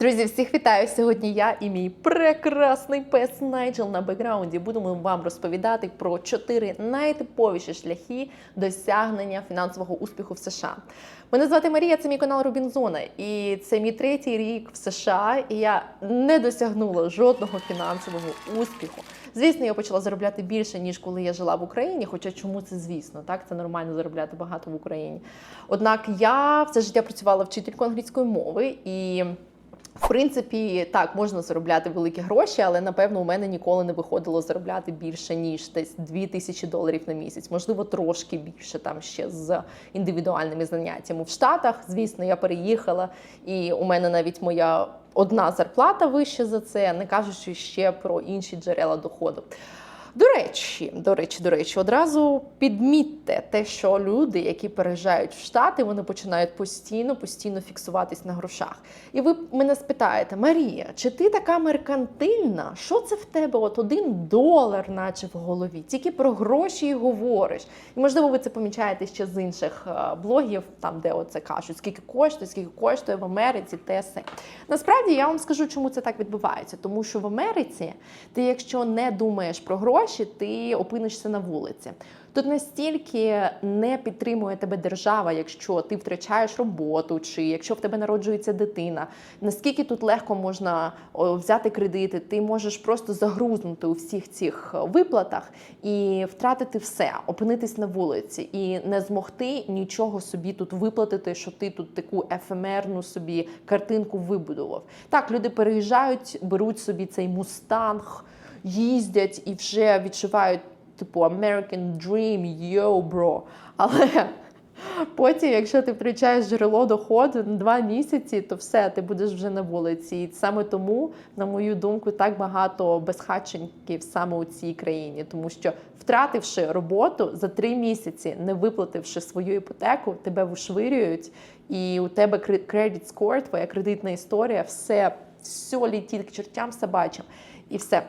Друзі, всіх вітаю! Сьогодні я і мій прекрасний пес Найджел на бекграунді будемо вам розповідати про чотири найтиповіші шляхи досягнення фінансового успіху в США. Мене звати Марія, це мій канал Робінзона, і це мій третій рік в США. І я не досягнула жодного фінансового успіху. Звісно, я почала заробляти більше ніж коли я жила в Україні. Хоча чому це звісно, так це нормально заробляти багато в Україні. Однак я все життя працювала вчителькою англійської мови і. В принципі, так можна заробляти великі гроші, але напевно у мене ніколи не виходило заробляти більше ніж десь 2 тисячі доларів на місяць, можливо, трошки більше там ще з індивідуальними заняттями. В Штатах, звісно, я переїхала, і у мене навіть моя одна зарплата вища за це, не кажучи ще про інші джерела доходу. До речі, до речі, до речі, одразу підмітьте те, що люди, які переїжджають в Штати, вони починають постійно, постійно фіксуватись на грошах. І ви мене спитаєте, Марія, чи ти така меркантильна? Що це в тебе? От один долар, наче в голові, тільки про гроші і говориш. І можливо, ви це помічаєте ще з інших е, блогів, там де оце кажуть, скільки коштує, скільки коштує в Америці, те все. Насправді я вам скажу, чому це так відбувається. Тому що в Америці ти, якщо не думаєш про гроші, ти опинишся на вулиці. Тут настільки не підтримує тебе держава, якщо ти втрачаєш роботу, чи якщо в тебе народжується дитина. Наскільки тут легко можна взяти кредити, ти можеш просто загрузнути у всіх цих виплатах і втратити все, опинитись на вулиці і не змогти нічого собі тут виплатити, що ти тут таку ефемерну собі картинку вибудував. Так, люди переїжджають, беруть собі цей мустанг, їздять і вже відчувають типу American Dream, yo, bro. Але потім, якщо ти втрачаєш джерело доходу на два місяці, то все, ти будеш вже на вулиці. І саме тому, на мою думку, так багато безхатченків саме у цій країні, тому що втративши роботу за три місяці, не виплативши свою іпотеку, тебе вишвирюють, і у тебе кредит скор, твоя кредитна історія, все, все літить к чертям собачим, і все.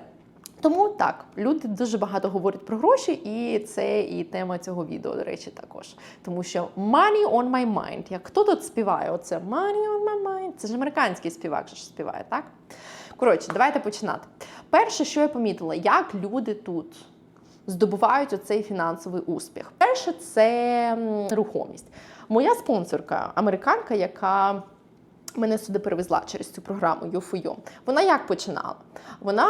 Тому так, люди дуже багато говорять про гроші, і це і тема цього відео, до речі, також. Тому що money on my mind. Як хто тут співає? Оце money on my mind. Це ж американський співак, що співає, так? Коротше, давайте починати. Перше, що я помітила, як люди тут здобувають оцей фінансовий успіх. Перше, це рухомість. Моя спонсорка, американка, яка мене сюди перевезла через цю програму UFU. Вона як починала? Вона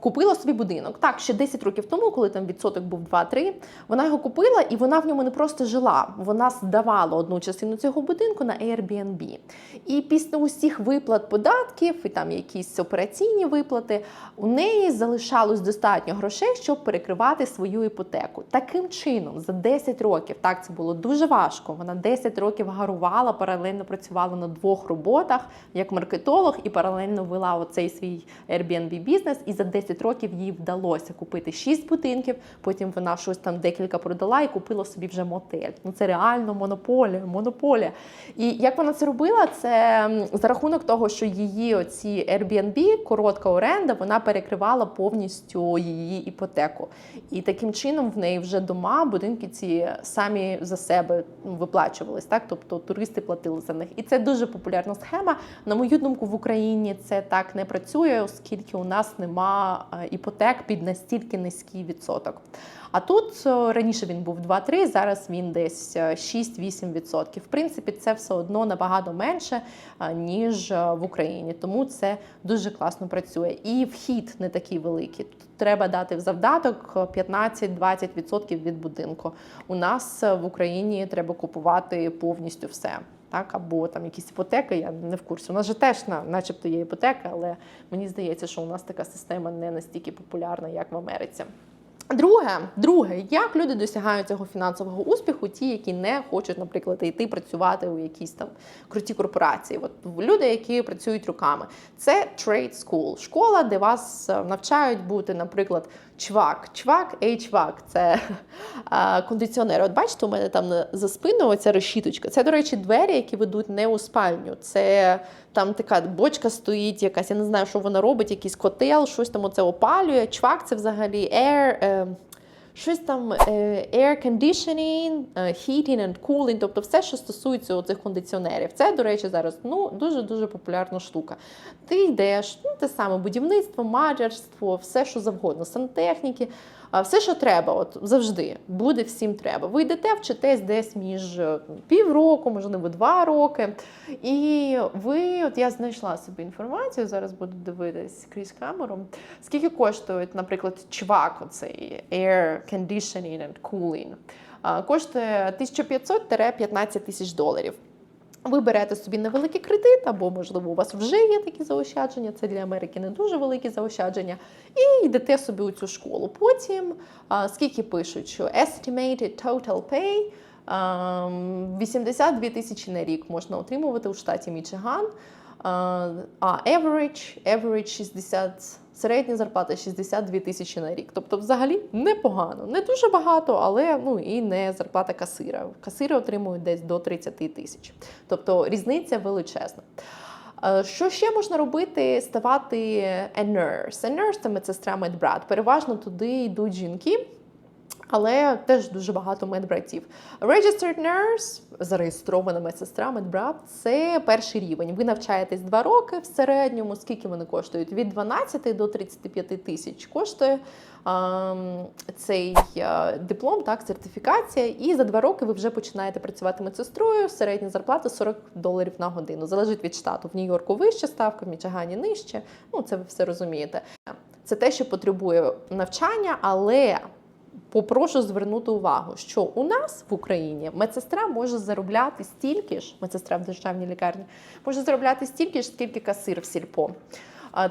купила собі будинок. Так, ще 10 років тому, коли там відсоток був 2-3, вона його купила і вона в ньому не просто жила. Вона здавала одну частину цього будинку на Airbnb. І після усіх виплат податків і там якісь операційні виплати, у неї залишалось достатньо грошей, щоб перекривати свою іпотеку. Таким чином, за 10 років, так це було дуже важко. Вона 10 років гарувала, паралельно працювала на двох роботах як маркетолог і паралельно вела оцей свій Airbnb бізнес. І за 10 років їй вдалося купити 6 будинків. Потім вона щось там декілька продала і купила собі вже мотель. Ну це реально монополія, монополія. І як вона це робила? Це за рахунок того, що її оці Airbnb, коротка оренда, вона перекривала повністю її іпотеку. І таким чином в неї вже дома, будинки ці самі за себе виплачувались. Так, тобто туристи платили за них. І це дуже популярна схема. На мою думку, в Україні це так не працює, оскільки у нас нема іпотек під настільки низький відсоток. А тут раніше він був 2-3, зараз він десь 6-8%. В принципі, це все одно набагато менше, ніж в Україні. Тому це дуже класно працює. І вхід не такий великий. Тут треба дати в завдаток 15-20% від будинку. У нас в Україні треба купувати повністю все. Так, або там якісь іпотеки, я не в курсі. У нас же теж начебто є іпотека, але мені здається, що у нас така система не настільки популярна, як в Америці. Друге, друге, як люди досягають цього фінансового успіху, ті, які не хочуть, наприклад, йти працювати у якісь там круті корпорації. От люди, які працюють руками, це trade school, школа, де вас навчають бути, наприклад, чвак. Чвак, ей чвак, це а, кондиціонер. От бачите, у мене там за спиною оця решіточка. Це, до речі, двері, які ведуть не у спальню. Це там така бочка стоїть, якась, я не знаю, що вона робить, якийсь котел, щось там оце опалює. Чвак це взагалі air, е, щось там е, air conditioning, е, heating and cooling, тобто все, що стосується цих кондиціонерів. Це, до речі, зараз ну, дуже-дуже популярна штука. Ти йдеш, ну, те саме будівництво, маджерство, все, що завгодно, сантехніки. Все, що треба, от завжди буде всім треба. Ви йдете, вчитесь десь між е, півроку, можливо, два роки. І ви, от я знайшла собі інформацію, зараз буду дивитись крізь камеру. Скільки коштує, наприклад, чвак, оцей air conditioning and cooling? Коштує 1500-15 тисяч доларів. Ви берете собі невеликий кредит, або, можливо, у вас вже є такі заощадження, це для Америки не дуже великі заощадження, і йдете собі у цю школу. Потім, скільки пишуть, що estimated total pay а, 82 тисячі на рік можна отримувати у штаті Мічиган. А average, average 60, середня зарплата 62 тисячі на рік. Тобто, взагалі непогано. Не дуже багато, але ну і не зарплата касира. Касири отримують десь до 30 тисяч. Тобто різниця величезна. Що ще можна робити? Ставати a nurse. A nurse – це медсестра медбрат. Переважно туди йдуть жінки. Але теж дуже багато медбратів. Registered nurse, зареєстрована медсестра, медбрат це перший рівень. Ви навчаєтесь два роки в середньому. Скільки вони коштують? Від 12 до 35 тисяч коштує ем, цей е, диплом, так, сертифікація. І за два роки ви вже починаєте працювати медсестрою. Середня зарплата 40 доларів на годину. Залежить від штату. В Нью-Йорку вища ставка, в Мічигані нижче. Ну, це ви все розумієте. Це те, що потребує навчання, але попрошу звернути увагу, що у нас в Україні медсестра може заробляти стільки ж, медсестра в державній лікарні може заробляти стільки ж, скільки касир в сільпо.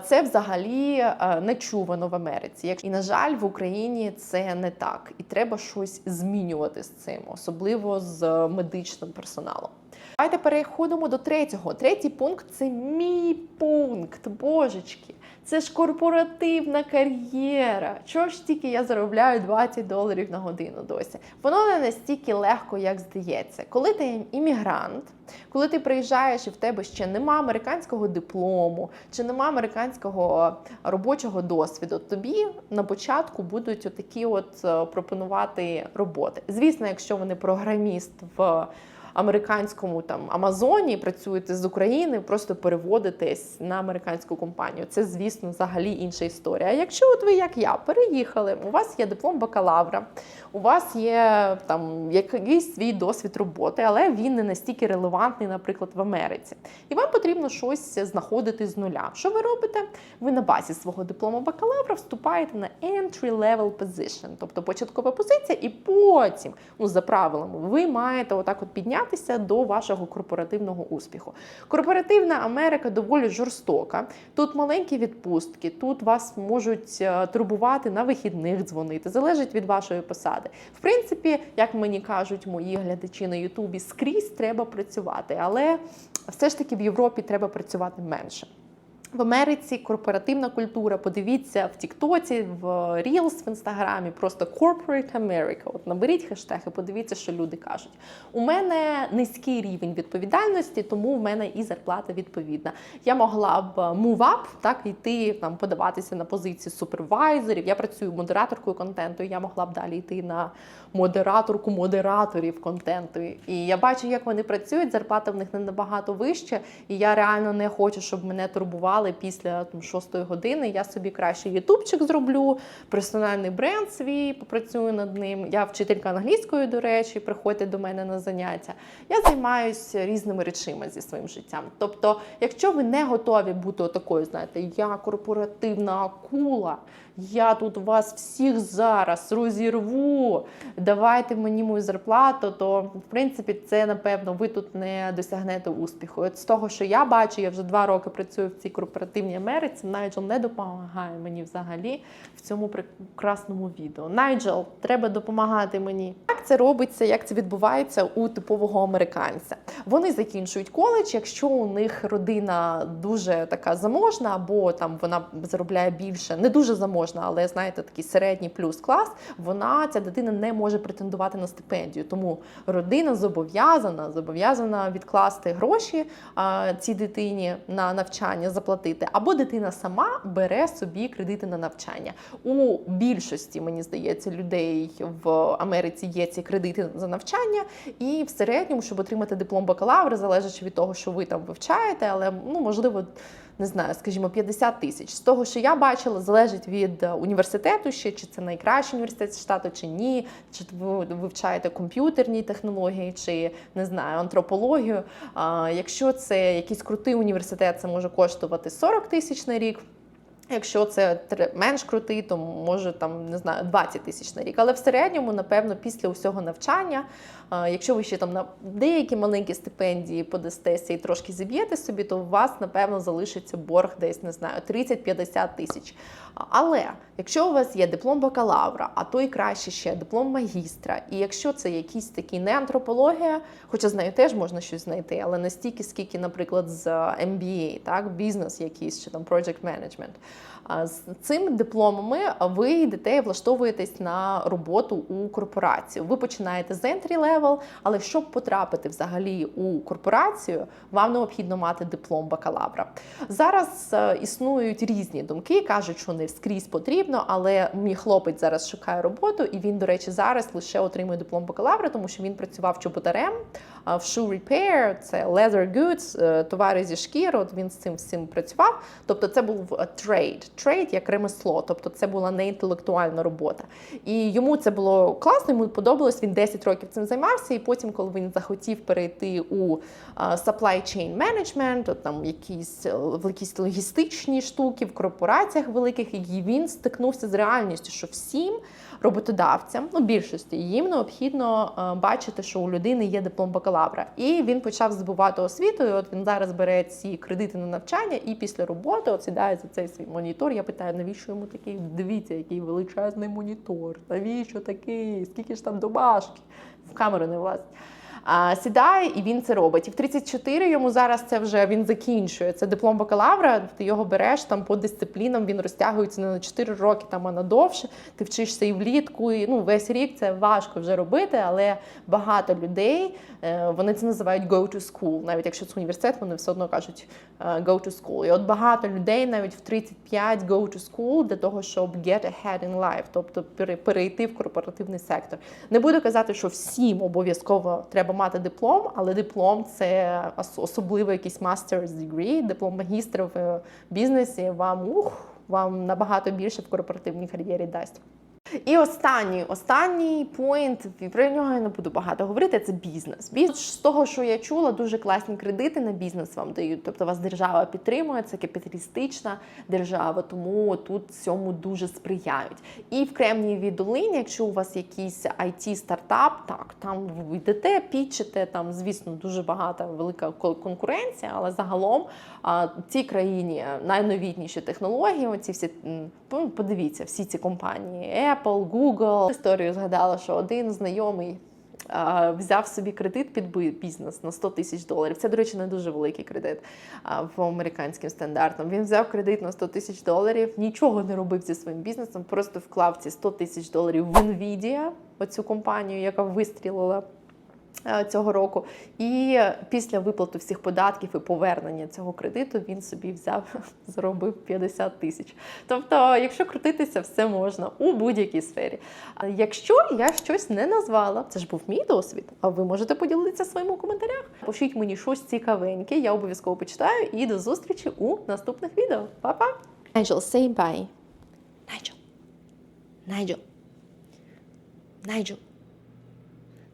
Це взагалі е, не чувано в Америці. І, на жаль, в Україні це не так. І треба щось змінювати з цим, особливо з медичним персоналом. Давайте переходимо до третього. Третій пункт це мій пункт. Божечки. Це ж корпоративна кар'єра. Чого ж тільки я заробляю 20 доларів на годину досі? Воно не настільки легко, як здається. Коли ти іммігрант, коли ти приїжджаєш і в тебе ще нема американського диплому, чи нема американського робочого досвіду, тобі на початку будуть отакі от е, пропонувати роботи. Звісно, якщо вони програміст в американському там Амазоні, працюєте з України, просто переводитесь на американську компанію. Це, звісно, взагалі інша історія. Якщо от ви, як я, переїхали, у вас є диплом бакалавра, у вас є там якийсь свій досвід роботи, але він не настільки релевантний, наприклад, в Америці. І вам потрібно щось знаходити з нуля. Що ви робите? Ви на базі свого диплому бакалавра вступаєте на entry-level position, тобто початкова позиція, і потім, ну за правилами, ви маєте отак от піднятися до вашого корпоративного успіху. Корпоративна Америка доволі жорстока. Тут маленькі відпустки, тут вас можуть е, турбувати на вихідних дзвонити, залежить від вашої посади. В принципі, як мені кажуть мої глядачі на Ютубі, скрізь треба працювати, але все ж таки в Європі треба працювати менше. В Америці корпоративна культура. Подивіться в Тіктоці, в Reels в інстаграмі, просто Corporate America. От наберіть хештег і подивіться, що люди кажуть. У мене низький рівень відповідальності, тому в мене і зарплата відповідна. Я могла б move up, так йти там подаватися на позиції супервайзерів. Я працюю модераторкою контенту. Я могла б далі йти на модераторку модераторів контенту. І я бачу, як вони працюють. Зарплата в них не набагато вища, і я реально не хочу, щоб мене турбували після шостої години. Я собі краще ютубчик зроблю, персональний бренд свій попрацюю над ним. Я вчителька англійської, до речі, приходьте до мене на заняття. Я займаюся різними речима зі своїм життям. Тобто, якщо ви не готові бути такою, знаєте, я корпоративна акула. Я тут вас всіх зараз розірву. Давайте мені мою зарплату. То в принципі це напевно ви тут не досягнете успіху. От з того, що я бачу, я вже два роки працюю в цій корпоративній Америці. Найджел не допомагає мені взагалі в цьому прекрасному відео. Найджел, треба допомагати мені. Як це робиться, як це відбувається у типового американця? Вони закінчують коледж, якщо у них родина дуже така заможна, або там вона заробляє більше, не дуже заможна, але знаєте, такий середній плюс клас. Вона ця дитина не може претендувати на стипендію. Тому родина зобов'язана зобов'язана відкласти гроші а, цій дитині на навчання, заплатити або дитина сама бере собі кредити на навчання. У більшості, мені здається, людей в Америці є ці кредити за навчання, і в середньому, щоб отримати диплом бакалавра, залежачи від того, що ви там вивчаєте, але ну можливо. Не знаю, скажімо, 50 тисяч. З того, що я бачила, залежить від е, університету ще, чи це найкращий університет штату, чи ні, чи ви вивчаєте комп'ютерні технології, чи не знаю, антропологію. А, якщо це якийсь крутий університет, це може коштувати 40 тисяч на рік. Якщо це менш крутий, то може там не знаю 20 тисяч на рік. Але в середньому, напевно, після усього навчання, якщо ви ще там на деякі маленькі стипендії подастеся і трошки зіб'єте собі, то у вас напевно залишиться борг десь не знаю 30-50 тисяч. Але якщо у вас є диплом бакалавра, а то і краще ще диплом магістра, і якщо це якісь такі не антропологія, хоча з нею теж можна щось знайти, але не стільки, скільки, наприклад, з MBA, так, бізнес якийсь чи там project management. З цими дипломами ви йдете і влаштовуєтесь на роботу у корпорацію. Ви починаєте з entry level, але щоб потрапити взагалі у корпорацію, вам необхідно мати диплом бакалавра. Зараз е, існують різні думки, кажуть, що не скрізь потрібно, але мій хлопець зараз шукає роботу, і він, до речі, зараз лише отримує диплом бакалавра, тому що він працював чоботарем в shoe repair, це leather goods, е, товари зі шкір. От він з цим всім працював. Тобто, це був е, trade, Трейд як ремесло, тобто це була не інтелектуальна робота. І йому це було класно, йому подобалось. Він 10 років цим займався. І потім, коли він захотів перейти у supply chain management, от там якісь е, якісь логістичні штуки в корпораціях великих, і він стикнувся з реальністю, що всім роботодавцям, ну більшості їм необхідно е, бачити, що у людини є диплом бакалавра. І він почав здобувати освіту. І от він зараз бере ці кредити на навчання, і після роботи от сідає за цей свій монітор. Я питаю, навіщо йому такий? Дивіться, який величезний монітор. Навіщо такий? Скільки ж там домашки? В камеру не влазить. Сідає і він це робить. І в 34 йому зараз це вже він закінчує. Це диплом бакалавра. Ти його береш там по дисциплінам. Він розтягується не на 4 роки, там а на довше. Ти вчишся і влітку. І ну весь рік це важко вже робити, але багато людей е, вони це називають go to school. Навіть якщо це університет, вони все одно кажуть е, go to school. І от багато людей навіть в 35 go to school для того, щоб get ahead in life, тобто пере- перейти в корпоративний сектор. Не буду казати, що всім обов'язково треба мати диплом, але диплом це ос- особливо якийсь master's degree, диплом магістра в е, бізнесі. Вам ух, вам набагато більше в корпоративній кар'єрі дасть. І останній, останній поінт, про нього я не буду багато говорити. Це бізнес. Бізнес з того, що я чула, дуже класні кредити на бізнес вам дають. Тобто вас держава підтримує, це капіталістична держава, тому тут цьому дуже сприяють. І в Кремнієвій долині, якщо у вас якийсь it стартап, так там ви йдете, пічете, там, звісно, дуже багата велика конкуренція, але загалом в цій країні найновітніші технології. Оці всі ну, подивіться, всі ці компанії Apple, Google. Історію згадала, що один знайомий. Взяв собі кредит під бізнес на 100 тисяч доларів. Це, до речі, не дуже великий кредит по американським стандартам. Він взяв кредит на 100 тисяч доларів, нічого не робив зі своїм бізнесом, просто вклав ці 100 тисяч доларів в Nvidia, оцю компанію, яка вистрілила цього року. І після виплати всіх податків і повернення цього кредиту він собі взяв, заробив 50 тисяч. Тобто, якщо крутитися, все можна у будь-якій сфері. А якщо я щось не назвала, це ж був мій досвід, а ви можете поділитися своїм у коментарях. Пишіть мені щось цікавеньке, я обов'язково почитаю і до зустрічі у наступних відео. Па-па! Найджел, say bye. Найджел. Найджел. Найджел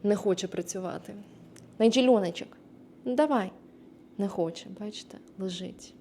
не хоче працювати. Найджельоночок, ну давай. Не хоче, бачите, лежить.